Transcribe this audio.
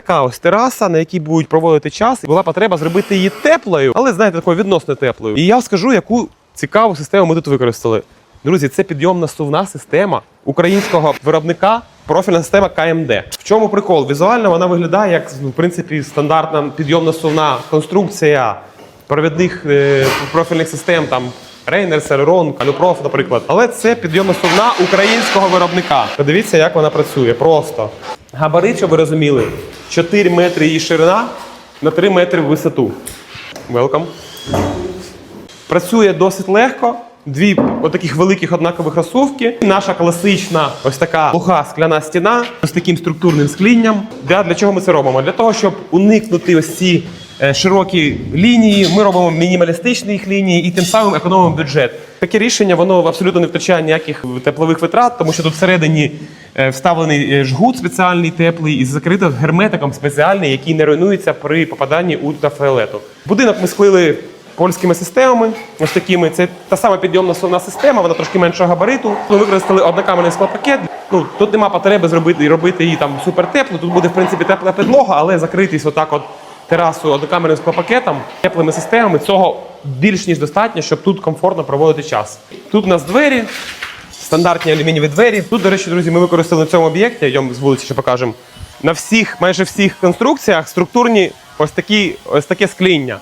така ось тераса, на якій будуть проводити час. І була потреба зробити її теплою, але знаєте, такою відносно теплою. І я скажу, яку цікаву систему ми тут використали. Друзі, це підйомна сувна система українського виробника. Профільна система КМД. В чому прикол? Візуально вона виглядає як ну, в принципі стандартна підйомна сувна конструкція провідних е, профільних систем, там Рейнер, Celeron, Калюпроф, наприклад. Але це підйомна сувна українського виробника. Подивіться, як вона працює. Просто габарит, щоб ви розуміли, 4 метри її ширина на 3 метри в висоту. Welcome. Працює досить легко. Дві отаких великих однакових розсувки. Наша класична ось така глуха скляна стіна з таким структурним склінням. Для, для чого ми це робимо? Для того, щоб уникнути ось ці е, широкі лінії, ми робимо мінімалістичні їх лінії і тим самим економимо бюджет. Таке рішення воно абсолютно не втрачає ніяких теплових витрат, тому що тут всередині вставлений е, жгут спеціальний теплий і закрито герметиком спеціальний, який не руйнується при попаданні ультрафіолету. Будинок ми склили польськими системами. Ось такими. Це та сама підйомна совна система, вона трошки меншого габариту. Ми використали однокамерний склопакет. Ну тут нема потреби зробити робити її там супер тепло. Тут буде в принципі тепла підлога, але закритись отак от терасу однокамерним склопакетом, теплими системами. Цього більш ніж достатньо, щоб тут комфортно проводити час. Тут у нас двері. Стандартні алюмінієві двері. Тут, до речі, друзі, ми використали на цьому об'єкті, йдемо з вулиці ще покажемо. На всіх, майже всіх конструкціях структурні ось такі, ось таке скління.